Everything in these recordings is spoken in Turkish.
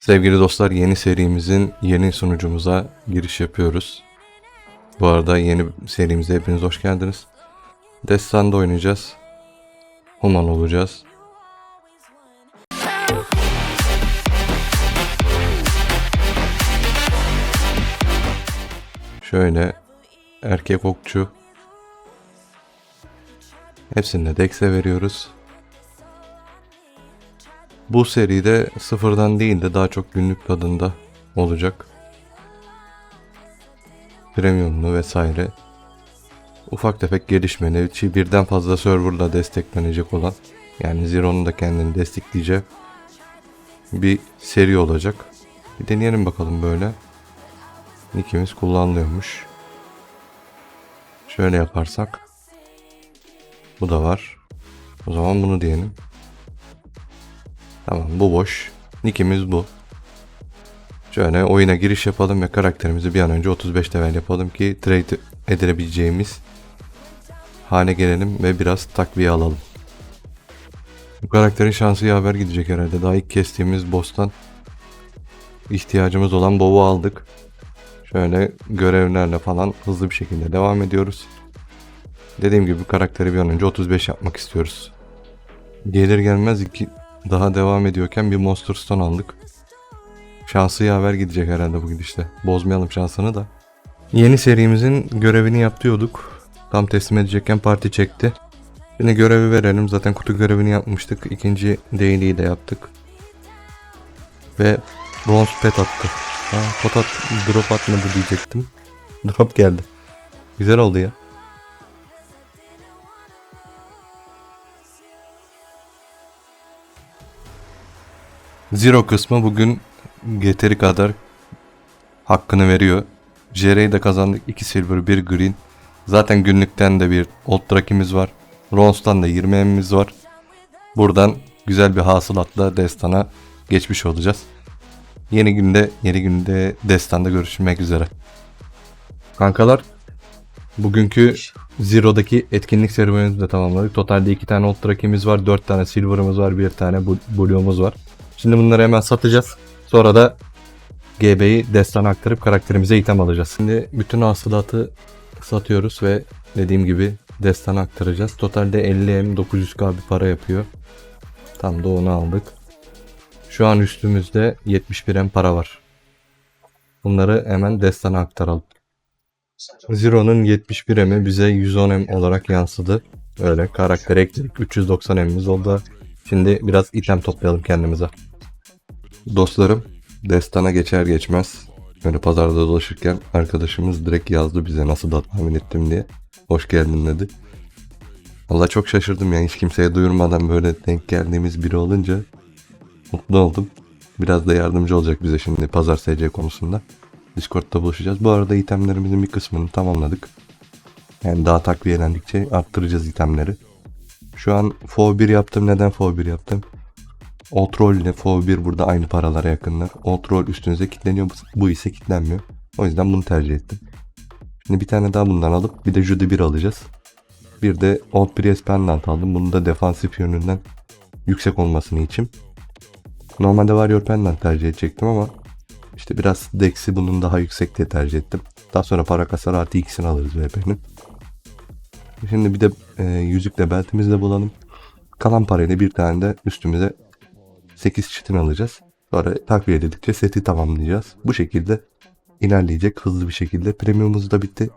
Sevgili dostlar yeni serimizin yeni sunucumuza giriş yapıyoruz. Bu arada yeni serimize hepiniz hoş geldiniz. Destan'da oynayacağız. Human olacağız. Şöyle erkek okçu. Hepsini de Dex'e veriyoruz. Bu seride sıfırdan değil de daha çok günlük tadında olacak. Premiumlu vesaire. Ufak tefek gelişmeli, çi- birden fazla serverla desteklenecek olan yani Zero'nun da kendini destekleyecek bir seri olacak. Bir deneyelim bakalım böyle. Nickimiz kullanılıyormuş. Şöyle yaparsak. Bu da var. O zaman bunu diyelim. Tamam bu boş. Nickimiz bu. Şöyle oyuna giriş yapalım ve karakterimizi bir an önce 35 level yapalım ki trade edilebileceğimiz hale gelelim ve biraz takviye alalım. Bu karakterin şansı yaver gidecek herhalde. Daha ilk kestiğimiz boss'tan ihtiyacımız olan bow'u aldık. Şöyle görevlerle falan hızlı bir şekilde devam ediyoruz. Dediğim gibi karakteri bir an önce 35 yapmak istiyoruz. Gelir gelmez iki daha devam ediyorken bir Monster Stone aldık. Şansı yaver gidecek herhalde bu gidişte. Bozmayalım şansını da. Yeni serimizin görevini yapıyorduk. Tam teslim edecekken parti çekti. Yine görevi verelim. Zaten kutu görevini yapmıştık. İkinci daily'yi de yaptık. Ve bronze pet attı. Ha, pot at, drop atmadı diyecektim. Drop geldi. Güzel oldu ya. Zero kısmı bugün yeteri kadar hakkını veriyor. JR'yi de kazandık. 2 silver, 1 green. Zaten günlükten de bir old track'imiz var. Bronze'dan da 20 emimiz var. Buradan güzel bir hasılatla Destan'a geçmiş olacağız. Yeni günde, yeni günde Destan'da görüşmek üzere. Kankalar, bugünkü Zero'daki etkinlik serüvenimizi de tamamladık. Totalde 2 tane old track'imiz var, 4 tane silver'ımız var, 1 tane blue'umuz var. Şimdi bunları hemen satacağız. Sonra da GB'yi destan aktarıp karakterimize item alacağız. Şimdi bütün hasılatı satıyoruz ve dediğim gibi destan aktaracağız. Totalde 50M 900k bir para yapıyor. Tam da onu aldık. Şu an üstümüzde 71M para var. Bunları hemen destana aktaralım. Zero'nun 71M'i bize 110M olarak yansıdı. Öyle karakter ekledik. 390M'imiz oldu. Şimdi biraz item toplayalım kendimize. Dostlarım, Destan'a geçer geçmez böyle pazarda dolaşırken arkadaşımız direkt yazdı bize nasıl da tahmin ettim diye. Hoş geldin dedi. Valla çok şaşırdım yani hiç kimseye duyurmadan böyle denk geldiğimiz biri olunca mutlu oldum. Biraz da yardımcı olacak bize şimdi pazar SC konusunda. Discord'da buluşacağız. Bu arada itemlerimizin bir kısmını tamamladık. Yani daha takviyelendikçe arttıracağız itemleri. Şu an FO 1 yaptım. Neden FO 1 yaptım? Outroll ile FO 1 burada aynı paralara yakınlar. Outroll üstünüze kilitleniyor. Bu ise kilitlenmiyor. O yüzden bunu tercih ettim. Şimdi bir tane daha bundan alıp bir de Judy 1 alacağız. Bir de Old Priest Pendant aldım. Bunu da defansif yönünden yüksek olmasını için. Normalde Warrior Pendant tercih edecektim ama işte biraz Dex'i bunun daha yüksek diye tercih ettim. Daha sonra para kasar artı ikisini alırız VP'nin. Şimdi bir de e, yüzükle beltimizi de bulalım. Kalan parayla bir tane de üstümüze 8 çitin alacağız. Sonra takviye edildikçe seti tamamlayacağız. Bu şekilde ilerleyecek hızlı bir şekilde. Premiumumuz da bitti.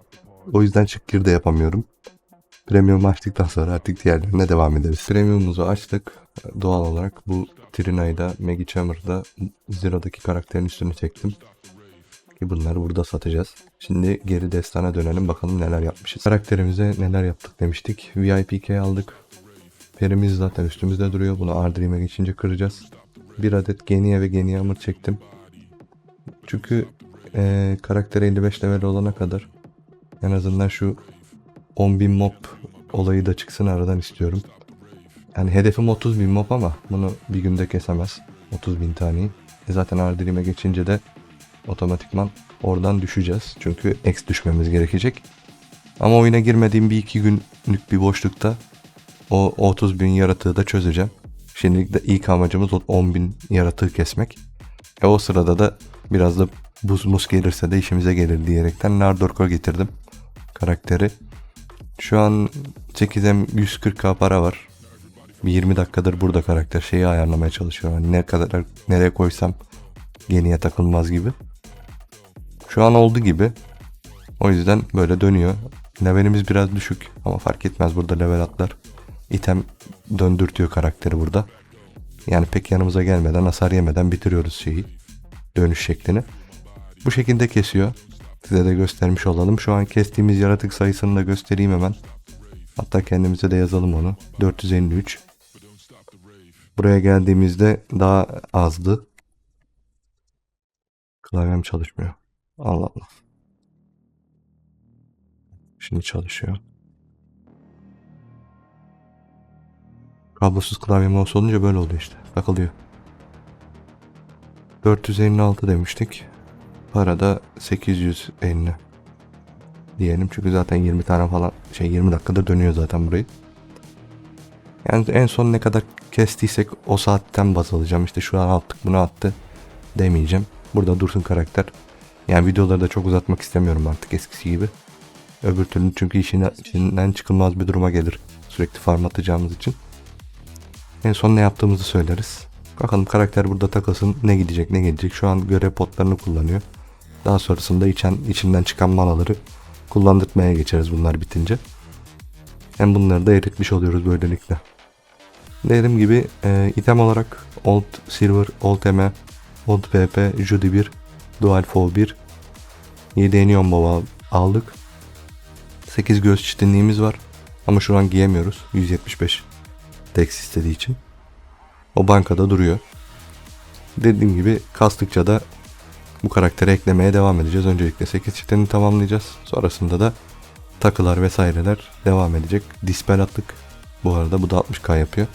O yüzden çık gir de yapamıyorum. Premium açtıktan sonra artık diğerlerine devam ederiz. Premiumumuzu açtık. Doğal olarak bu Trina'yı da Maggie Chamber'da Zero'daki karakterin üstüne çektim. Ki bunları burada satacağız. Şimdi geri destana dönelim bakalım neler yapmışız. Karakterimize neler yaptık demiştik. VIPK aldık. Perimiz zaten üstümüzde duruyor. Bunu Ardream'e geçince kıracağız. Bir adet Genia ve Genia Hammer çektim. Çünkü eee karakter 55 level olana kadar en azından şu 10.000 mob olayı da çıksın aradan istiyorum. Yani hedefim 30.000 mob ama bunu bir günde kesemez. 30.000 taneyi. E zaten Ardream'e geçince de otomatikman oradan düşeceğiz. Çünkü X düşmemiz gerekecek. Ama oyuna girmediğim bir iki günlük bir boşlukta o 30 bin yaratığı da çözeceğim. Şimdilik de ilk amacımız o 10 bin yaratığı kesmek. E o sırada da biraz da buz mus gelirse de işimize gelir diyerekten Nardork'a getirdim karakteri. Şu an 8'em 140k para var. Bir 20 dakikadır burada karakter şeyi ayarlamaya çalışıyorum. Hani ne kadar nereye koysam geniye takılmaz gibi. Şu an oldu gibi. O yüzden böyle dönüyor. Levelimiz biraz düşük ama fark etmez burada level atlar. İtem döndürtüyor karakteri burada. Yani pek yanımıza gelmeden hasar yemeden bitiriyoruz şeyi. Dönüş şeklini. Bu şekilde kesiyor. Size de göstermiş olalım. Şu an kestiğimiz yaratık sayısını da göstereyim hemen. Hatta kendimize de yazalım onu. 453. Buraya geldiğimizde daha azdı. Klavyem çalışmıyor. Allah Allah. Şimdi çalışıyor. Kablosuz klavye mouse olunca böyle oluyor işte. Takılıyor. 456 demiştik. Para da 850 diyelim. Çünkü zaten 20 tane falan şey 20 dakikada dönüyor zaten burayı. Yani en son ne kadar kestiysek o saatten baz alacağım. İşte şu an attık bunu attı demeyeceğim. Burada dursun karakter. Yani videoları da çok uzatmak istemiyorum artık eskisi gibi. Öbür türlü çünkü işin, içinden çıkılmaz bir duruma gelir. Sürekli farm atacağımız için. En son ne yaptığımızı söyleriz. Bakalım karakter burada takılsın. Ne gidecek ne gelecek. Şu an görev potlarını kullanıyor. Daha sonrasında içen, içinden çıkan manaları kullandırtmaya geçeriz bunlar bitince. Hem bunları da eritmiş oluyoruz böylelikle. Dediğim gibi e, item olarak Old Silver, Old Eme, Old PP, Judy 1, Dual Foe 1, 7 Enion al- aldık. 8 göz çitinliğimiz var. Ama şu an giyemiyoruz. 175 Dex istediği için. O bankada duruyor. Dediğim gibi kastıkça da bu karaktere eklemeye devam edeceğiz. Öncelikle 8 çitini tamamlayacağız. Sonrasında da takılar vesaireler devam edecek. Dispel attık. Bu arada bu da 60k yapıyor.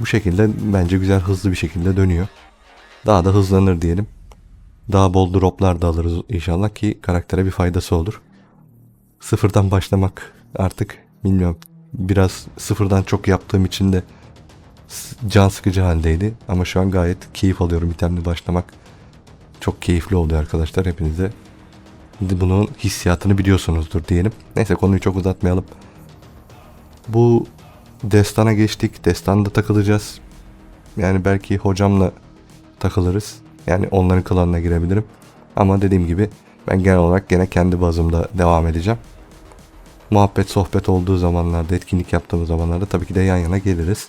Bu şekilde bence güzel hızlı bir şekilde dönüyor. Daha da hızlanır diyelim. Daha bol droplar da alırız inşallah ki karaktere bir faydası olur. Sıfırdan başlamak artık bilmiyorum. Biraz sıfırdan çok yaptığım için de can sıkıcı haldeydi. Ama şu an gayet keyif alıyorum itemli başlamak. Çok keyifli oluyor arkadaşlar hepinize. Bunun hissiyatını biliyorsunuzdur diyelim. Neyse konuyu çok uzatmayalım. Bu Destan'a geçtik. Destan'da takılacağız. Yani belki hocamla takılırız. Yani onların klanına girebilirim. Ama dediğim gibi ben genel olarak gene kendi bazımda devam edeceğim. Muhabbet sohbet olduğu zamanlarda, etkinlik yaptığımız zamanlarda tabii ki de yan yana geliriz.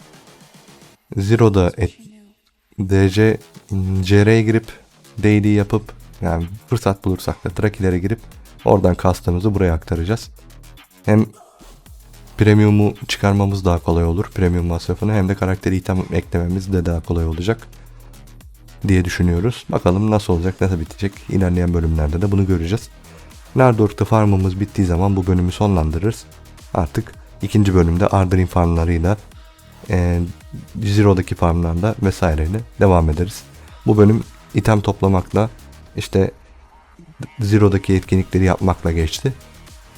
Zero'da et, DC, CR'ye girip daily yapıp yani fırsat bulursak da Drakilere girip oradan kastımızı buraya aktaracağız. Hem premium'u çıkarmamız daha kolay olur. Premium masrafını hem de karakteri item eklememiz de daha kolay olacak diye düşünüyoruz. Bakalım nasıl olacak, nasıl bitecek. İlerleyen bölümlerde de bunu göreceğiz. Nerdork'ta farmımız bittiği zaman bu bölümü sonlandırırız. Artık ikinci bölümde Ardarin farmlarıyla e, Zero'daki farmlarla vesaireyle devam ederiz. Bu bölüm item toplamakla işte Zero'daki etkinlikleri yapmakla geçti.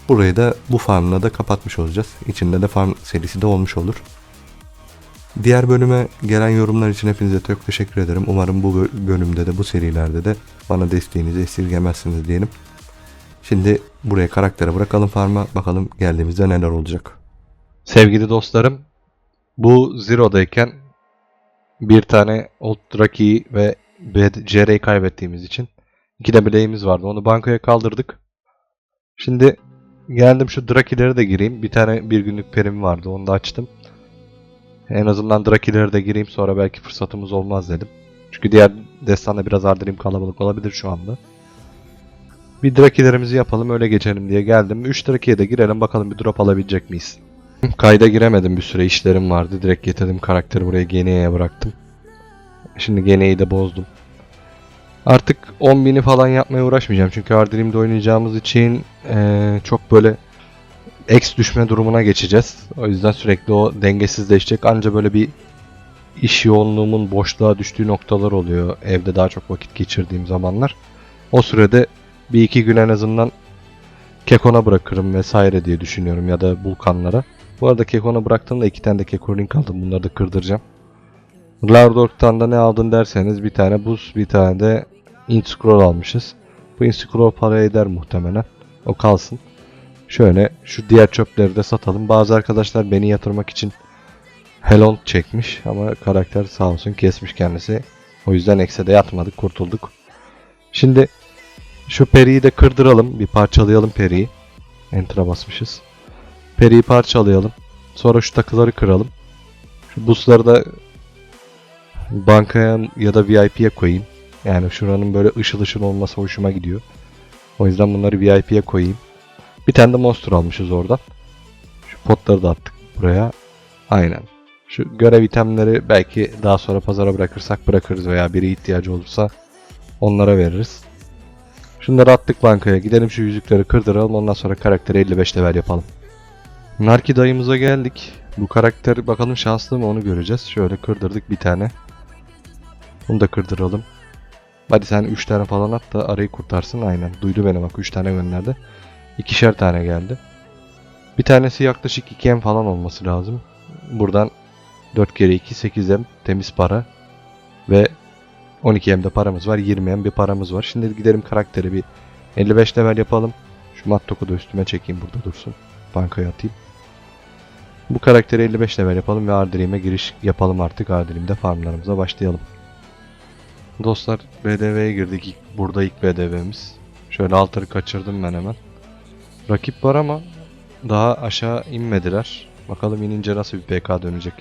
Burayı da bu farmla da kapatmış olacağız. İçinde de farm serisi de olmuş olur. Diğer bölüme gelen yorumlar için hepinize çok teşekkür ederim. Umarım bu bö- bölümde de bu serilerde de bana desteğinizi esirgemezsiniz diyelim. Şimdi buraya karaktere bırakalım farma. Bakalım geldiğimizde neler olacak. Sevgili dostlarım, bu Zero'dayken bir tane Old Draki'yi ve CR'yi kaybettiğimiz için iki de bileğimiz vardı. Onu bankaya kaldırdık. Şimdi geldim şu Draki'lere de gireyim. Bir tane bir günlük perim vardı. Onu da açtım. En azından Draki'lere de gireyim sonra belki fırsatımız olmaz dedim. Çünkü diğer destanda biraz ardirim kalabalık olabilir şu anda. Bir Draki'lerimizi yapalım öyle geçelim diye geldim. 3 Draki'ye de girelim bakalım bir drop alabilecek miyiz? Kayda giremedim bir süre işlerim vardı. Direkt getirdim karakteri buraya Gene'ye bıraktım. Şimdi Gene'yi de bozdum. Artık 10.000'i falan yapmaya uğraşmayacağım. Çünkü Ardrim'de oynayacağımız için eee, çok böyle X düşme durumuna geçeceğiz. O yüzden sürekli o dengesizleşecek. Anca böyle bir iş yoğunluğumun boşluğa düştüğü noktalar oluyor. Evde daha çok vakit geçirdiğim zamanlar. O sürede bir iki gün en azından Kekon'a bırakırım vesaire diye düşünüyorum ya da Vulkanlara. Bu arada Kekon'a bıraktığımda iki tane de Keko ring aldım. Bunları da kırdıracağım. Lardork'tan da ne aldın derseniz bir tane buz bir tane de int almışız. Bu int scroll para eder muhtemelen. O kalsın. Şöyle şu diğer çöpleri de satalım. Bazı arkadaşlar beni yatırmak için Helon çekmiş ama karakter sağ olsun kesmiş kendisi. O yüzden eksede yatmadık kurtulduk. Şimdi şu periyi de kırdıralım. Bir parçalayalım periyi. Enter'a basmışız. Periyi parçalayalım. Sonra şu takıları kıralım. Şu busları da bankaya ya da VIP'ye koyayım. Yani şuranın böyle ışıl ışıl olması hoşuma gidiyor. O yüzden bunları VIP'ye koyayım. Bir tane de monster almışız oradan. Şu potları da attık buraya. Aynen. Şu görev itemleri belki daha sonra pazara bırakırsak bırakırız veya biri ihtiyacı olursa onlara veririz. Şunları attık bankaya. Gidelim şu yüzükleri kırdıralım. Ondan sonra karakteri 55 level yapalım. Narki dayımıza geldik. Bu karakter bakalım şanslı mı onu göreceğiz. Şöyle kırdırdık bir tane. Bunu da kırdıralım. Hadi sen 3 tane falan at da arayı kurtarsın. Aynen. Duydu beni bak 3 tane gönderdi. İkişer tane geldi. Bir tanesi yaklaşık 2M falan olması lazım. Buradan 4 kere 2 8M temiz para. Ve 12M'de paramız var. 20M bir paramız var. Şimdi gidelim karakteri bir 55 level yapalım. Şu Mattok'u da üstüme çekeyim burada dursun. Bankaya atayım. Bu karakteri 55 level yapalım ve Ardrim'e giriş yapalım artık. Ardrim'de farmlarımıza başlayalım. Dostlar BDV'ye girdik. İlk- Burada ilk BDV'miz. Şöyle altları kaçırdım ben hemen. Rakip var ama daha aşağı inmediler. Bakalım inince nasıl bir PK dönecek.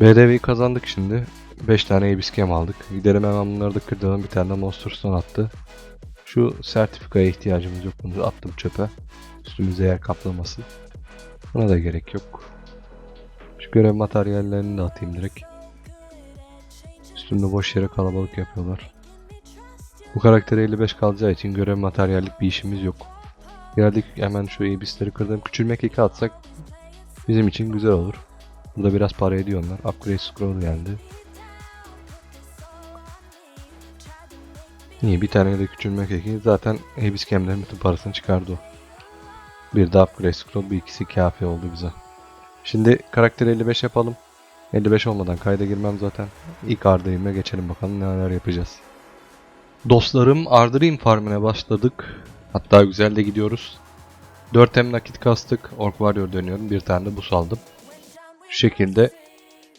BDV'yi kazandık şimdi. 5 tane ebiskem aldık. Gidelim hemen bunları da kırdalım. Bir tane de Monster Stone attı. Şu sertifikaya ihtiyacımız yok. Bunu attım çöpe. Üstümüze yer kaplamasın. Buna da gerek yok. Şu görev materyallerini de atayım direkt. Üstümde boş yere kalabalık yapıyorlar. Bu karakter 55 kalacağı için görev materyallik bir işimiz yok. Geldik hemen şu ebisleri kırdım. Küçülmek 2 atsak bizim için güzel olur. Burada biraz para ediyor onlar. Upgrade scroll geldi. İyi bir tane de küçülmek eki. Zaten Abyss Cam'lerin bütün parasını çıkardı o. Bir de upgrade scroll. Bir ikisi kafi oldu bize. Şimdi karakteri 55 yapalım. 55 olmadan kayda girmem zaten. İlk Arda'yımla geçelim bakalım neler yapacağız. Dostlarım Arda'yım farmine başladık. Hatta güzel de gidiyoruz. 4M nakit kastık. Orc Warrior dönüyorum. Bir tane de bus aldım. Şu şekilde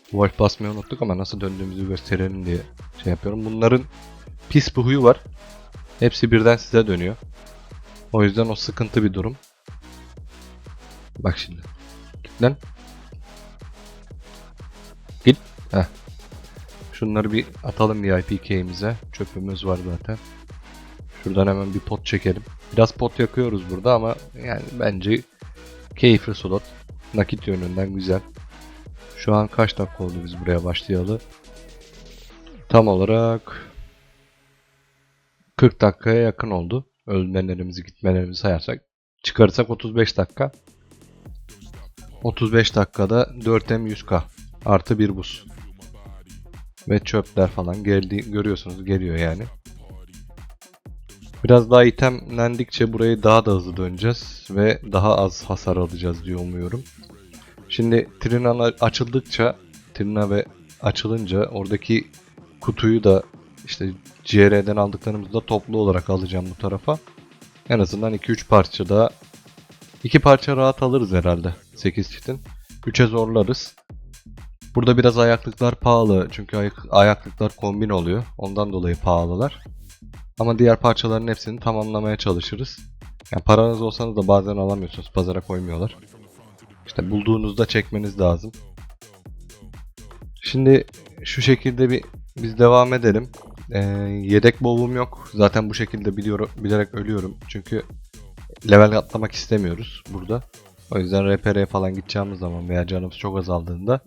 Wolf basmayı unuttuk ama nasıl döndüğümüzü gösterelim diye şey yapıyorum. Bunların pis bir huyu var. Hepsi birden size dönüyor. O yüzden o sıkıntı bir durum. Bak şimdi. Git lan. Git. Heh. Şunları bir atalım VIP key'imize. Çöpümüz var zaten. Şuradan hemen bir pot çekelim. Biraz pot yakıyoruz burada ama yani bence keyifli slot. Nakit yönünden güzel. Şu an kaç dakika oldu biz buraya başlayalı? Tam olarak 40 dakikaya yakın oldu. Ölmelerimizi gitmelerimizi sayarsak. Çıkarırsak 35 dakika. 35 dakikada 4M 100k artı bir buz. Ve çöpler falan geldi görüyorsunuz geliyor yani. Biraz daha itemlendikçe burayı daha da hızlı döneceğiz ve daha az hasar alacağız diye umuyorum. Şimdi Trina açıldıkça, Trina ve açılınca oradaki kutuyu da işte CR'den aldıklarımızı da toplu olarak alacağım bu tarafa. En azından 2-3 parça daha 2 parça rahat alırız herhalde 8 çitin. 3'e zorlarız. Burada biraz ayaklıklar pahalı çünkü ayak- ayaklıklar kombin oluyor. Ondan dolayı pahalılar. Ama diğer parçaların hepsini tamamlamaya çalışırız. Yani paranız olsanız da bazen alamıyorsunuz. Pazara koymuyorlar. İşte bulduğunuzda çekmeniz lazım. Şimdi şu şekilde bir biz devam edelim. Ee, yedek bow'um yok. Zaten bu şekilde biliyorum, bilerek ölüyorum. Çünkü level atlamak istemiyoruz burada. O yüzden RPR'ye falan gideceğimiz zaman veya canımız çok azaldığında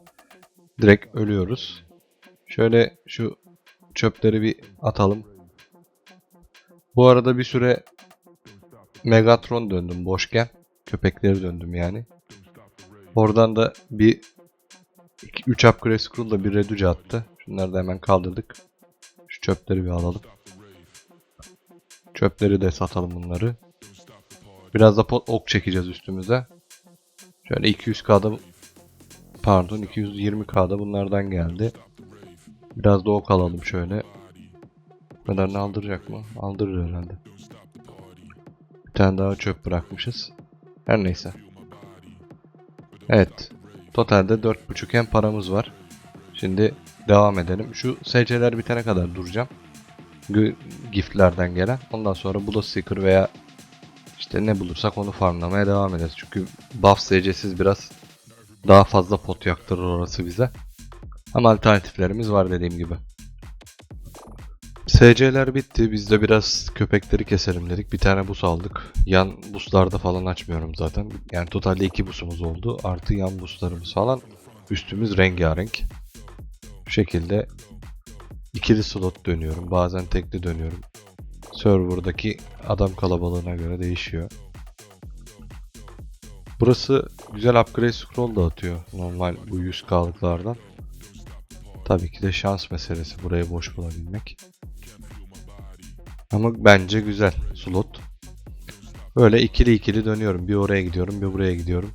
direkt ölüyoruz. Şöyle şu çöpleri bir atalım. Bu arada bir süre Megatron döndüm boşken. Köpekleri döndüm yani. Oradan da bir 3 upgrade scroll'da bir reduce attı. Şunları da hemen kaldırdık. Şu çöpleri bir alalım. Çöpleri de satalım bunları. Biraz da pot ok çekeceğiz üstümüze. Şöyle 200k'da pardon 220k'da bunlardan geldi. Biraz da ok alalım şöyle. Bu kadarını aldıracak mı? Aldırır herhalde. Bir tane daha çöp bırakmışız. Her neyse. Evet. Totalde 4.5 hem paramız var. Şimdi devam edelim. Şu SC'ler bitene kadar duracağım. Giftlerden gelen. Ondan sonra Blood Seeker veya işte ne bulursak onu farmlamaya devam ederiz. Çünkü buff SC'siz biraz daha fazla pot yaktırır orası bize. Ama alternatiflerimiz var dediğim gibi. SC'ler bitti. Biz de biraz köpekleri keselim dedik. Bir tane bus aldık. Yan buslarda falan açmıyorum zaten. Yani totalde iki busumuz oldu. Artı yan buslarımız falan. Üstümüz rengarenk. Bu şekilde ikili slot dönüyorum. Bazen tekli dönüyorum. Server'daki adam kalabalığına göre değişiyor. Burası güzel upgrade scroll dağıtıyor. Normal bu 100k'lıklardan. Tabii ki de şans meselesi burayı boş bulabilmek. Ama bence güzel slot. Böyle ikili ikili dönüyorum. Bir oraya gidiyorum, bir buraya gidiyorum.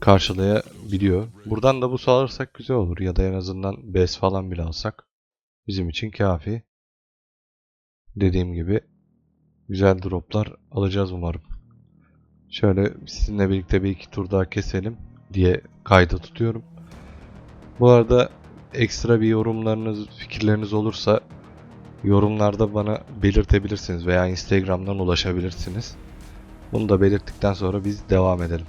Karşılayabiliyor. Buradan da bu alırsak güzel olur. Ya da en azından bes falan bile alsak bizim için kafi. Dediğim gibi güzel droplar alacağız umarım. Şöyle sizinle birlikte bir iki tur daha keselim diye kayda tutuyorum. Bu arada ekstra bir yorumlarınız, fikirleriniz olursa yorumlarda bana belirtebilirsiniz veya Instagram'dan ulaşabilirsiniz. Bunu da belirttikten sonra biz devam edelim.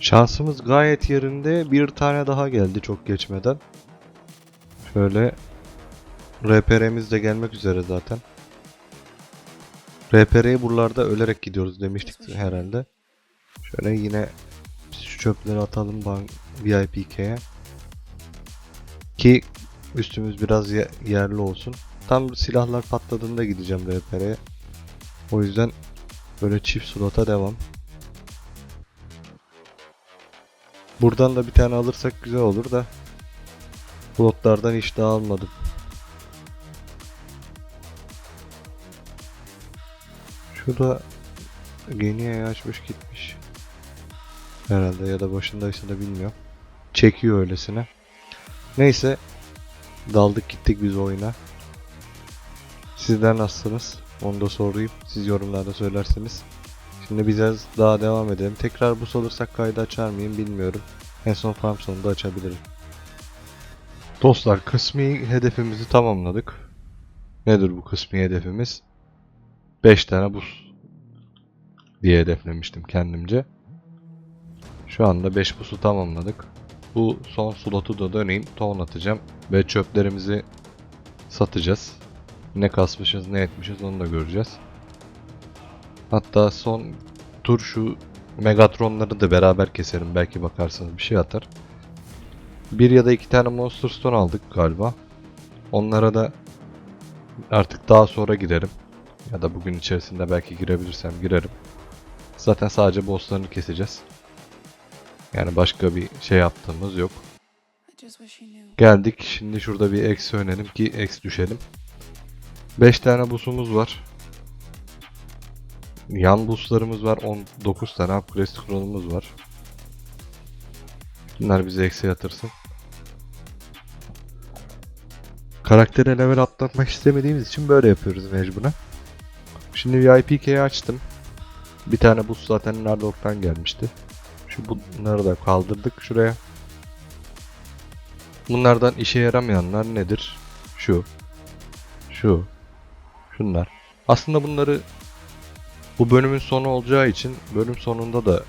Şansımız gayet yerinde. Bir tane daha geldi çok geçmeden. Şöyle RPR'miz de gelmek üzere zaten. RPR'ye buralarda ölerek gidiyoruz demiştik herhalde. Şöyle yine şu çöpleri atalım bank VIP'ye. Ki üstümüz biraz ye- yerli olsun. Tam silahlar patladığında gideceğim RPR'ye. O yüzden böyle çift slota devam. Buradan da bir tane alırsak güzel olur da Slotlardan hiç daha almadım. Şurada Genia'yı açmış gitmiş. Herhalde ya da başındaysa da bilmiyorum. Çekiyor öylesine. Neyse. Daldık gittik biz oyuna. Sizler nasılsınız? Onu da sorayım. Siz yorumlarda söylerseniz. Şimdi biraz daha devam edelim. Tekrar bu olursak kaydı açar mıyım bilmiyorum. En son farm sonunda açabilirim. Dostlar kısmi hedefimizi tamamladık. Nedir bu kısmi hedefimiz? 5 tane buz diye hedeflemiştim kendimce. Şu anda 5 busu tamamladık. Bu son slotu da döneyim. Ton atacağım. Ve çöplerimizi satacağız. Ne kasmışız ne etmişiz onu da göreceğiz. Hatta son tur şu Megatronları da beraber keserim. Belki bakarsınız bir şey atar. Bir ya da iki tane Monster Stone aldık galiba. Onlara da artık daha sonra girerim. Ya da bugün içerisinde belki girebilirsem girerim. Zaten sadece bosslarını keseceğiz. Yani başka bir şey yaptığımız yok. Geldik. Şimdi şurada bir eksi önelim ki eksi düşelim. 5 tane busumuz var. Yan buslarımız var. 19 tane upgrade scroll'umuz var. Bunlar bizi eksi yatırsın. Karaktere level atlatmak istemediğimiz için böyle yapıyoruz mecburen. Şimdi VIPK'yi açtım. Bir tane bus zaten Nardok'tan gelmişti. Şu bunları da kaldırdık şuraya. Bunlardan işe yaramayanlar nedir? Şu. Şu. Şunlar. Aslında bunları bu bölümün sonu olacağı için bölüm sonunda da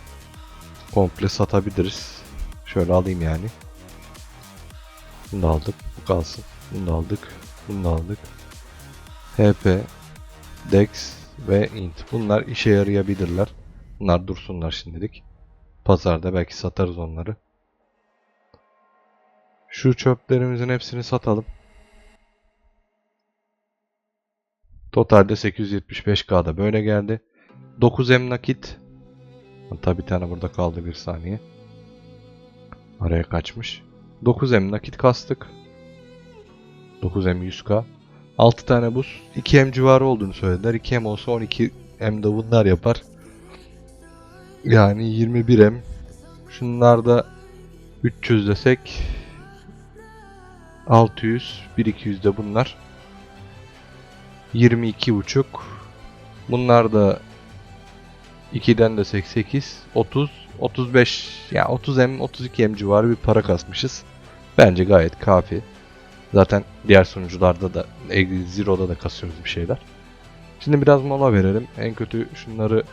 komple satabiliriz. Şöyle alayım yani. Bunu da aldık. Bu kalsın. Bunu da aldık. Bunu da aldık. HP, Dex ve Int. Bunlar işe yarayabilirler. Bunlar dursunlar şimdilik. Pazarda belki satarız onları. Şu çöplerimizin hepsini satalım. Totalde 875K'da böyle geldi. 9M nakit. Hatta bir tane burada kaldı bir saniye. Araya kaçmış. 9M nakit kastık. 9M 100K. 6 tane buz. 2M civarı olduğunu söylediler. 2M olsa 12M de bunlar yapar. Yani 21M. Şunlarda 300 desek 600, 1200 de bunlar. 22 buçuk. Bunlar da 2'den de 8, 30, 35 ya yani 30M, 32M civarı bir para kasmışız. Bence gayet kafi. Zaten diğer sunucularda da Zero'da da kasıyoruz bir şeyler. Şimdi biraz mola verelim. En kötü şunları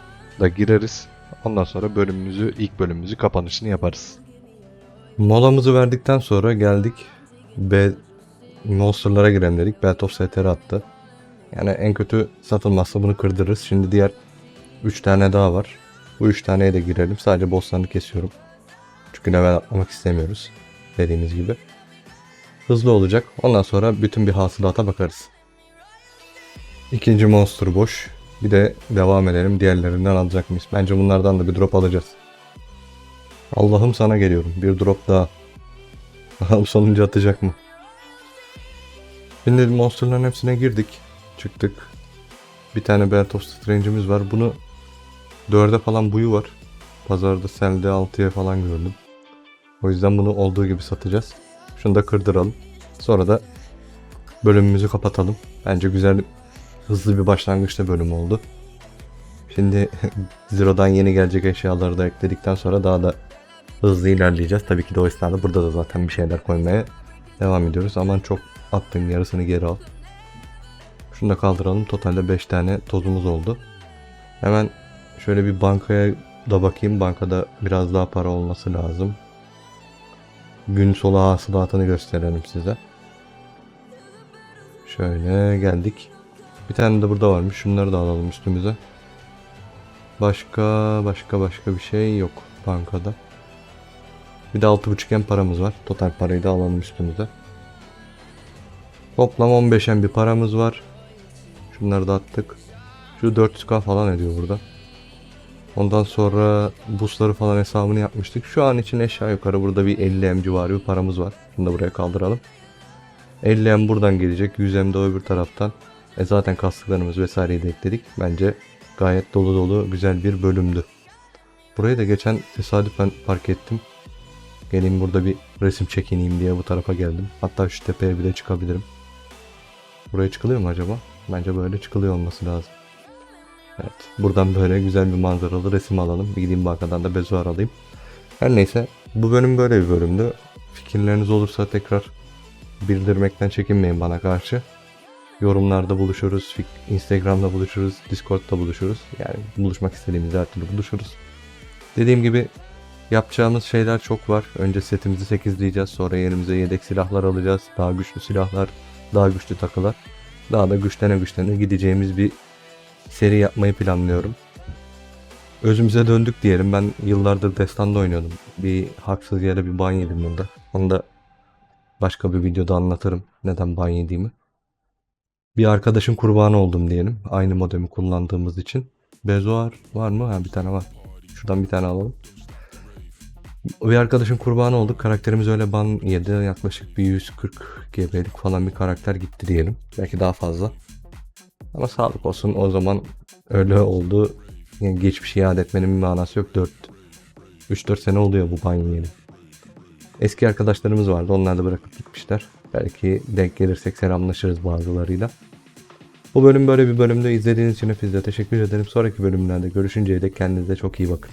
da gireriz. Ondan sonra bölümümüzü, ilk bölümümüzü kapanışını yaparız. Molamızı verdikten sonra geldik. B Monster'lara girelim dedik. Belt of STR attı. Yani en kötü satılmazsa bunu kırdırırız. Şimdi diğer 3 tane daha var. Bu 3 taneye de girelim. Sadece bosslarını kesiyorum. Çünkü level atlamak istemiyoruz. Dediğimiz gibi. Hızlı olacak. Ondan sonra bütün bir hasılata bakarız. İkinci monster boş. Bir de devam edelim. Diğerlerinden alacak mıyız? Bence bunlardan da bir drop alacağız. Allah'ım sana geliyorum. Bir drop daha. Bakalım sonuncu atacak mı? Şimdi monsterların hepsine girdik. Çıktık. Bir tane Belt of Strange'imiz var. Bunu 4'e falan buyu var. Pazarda selde 6'ya falan gördüm. O yüzden bunu olduğu gibi satacağız. Şunu da kırdıralım. Sonra da bölümümüzü kapatalım. Bence güzel, hızlı bir başlangıçta bölüm oldu. Şimdi Zero'dan yeni gelecek eşyaları da ekledikten sonra daha da hızlı ilerleyeceğiz. Tabii ki de o esnada burada da zaten bir şeyler koymaya devam ediyoruz. Aman çok attın yarısını geri al. Şunu da kaldıralım. Totalde 5 tane tozumuz oldu. Hemen şöyle bir bankaya da bakayım. Bankada biraz daha para olması lazım. Gün solu hasılatını gösterelim size. Şöyle geldik. Bir tane de burada varmış. Şunları da alalım üstümüze. Başka başka başka bir şey yok bankada. Bir de 6.5 en paramız var. Total parayı da alalım üstümüze. Toplam 15'en bir paramız var. Şunları da attık. Şu 400k falan ediyor burada. Ondan sonra busları falan hesabını yapmıştık. Şu an için aşağı yukarı burada bir 50M civarı bir paramız var. Bunu da buraya kaldıralım. 50M buradan gelecek. 100M de öbür taraftan. E zaten kastıklarımız vesaireyi de ekledik. Bence gayet dolu dolu güzel bir bölümdü. Burayı da geçen tesadüfen fark ettim. Geleyim burada bir resim çekineyim diye bu tarafa geldim. Hatta şu tepeye bile çıkabilirim. Buraya çıkılıyor mu acaba? Bence böyle çıkılıyor olması lazım. Evet. Buradan böyle güzel bir manzaralı resim alalım. Bir gideyim bankadan da bezuar alayım. Her neyse Bu bölüm böyle bir bölümdü. Fikirleriniz olursa tekrar bildirmekten çekinmeyin bana karşı. Yorumlarda buluşuruz, Instagram'da buluşuruz, Discord'da buluşuruz. Yani buluşmak istediğimiz her türlü buluşuruz. Dediğim gibi yapacağımız şeyler çok var. Önce setimizi 8'leyeceğiz. Sonra yerimize yedek silahlar alacağız. Daha güçlü silahlar, daha güçlü takılar. Daha da güçlene güçlene gideceğimiz bir seri yapmayı planlıyorum. Özümüze döndük diyelim. Ben yıllardır Destan'da oynuyordum. Bir haksız yere bir ban yedim bunda. Onu da başka bir videoda anlatırım. Neden ban yediğimi. Bir arkadaşın kurbanı oldum diyelim. Aynı modemi kullandığımız için. Bezoar var mı? Ha bir tane var. Şuradan bir tane alalım. Bir arkadaşın kurbanı olduk. Karakterimiz öyle ban yedi. Yaklaşık bir 140 GB'lik falan bir karakter gitti diyelim. Belki daha fazla. Ama sağlık olsun. O zaman öyle oldu. Yani geçmişi iade etmenin bir manası yok. 4 3-4 sene oluyor bu ban yiyeli. Eski arkadaşlarımız vardı. Onlar da bırakıp gitmişler. Belki denk gelirsek selamlaşırız bazılarıyla. Bu bölüm böyle bir bölümde izlediğiniz için hepinize teşekkür ederim. Sonraki bölümlerde görüşünceye dek kendinize çok iyi bakın.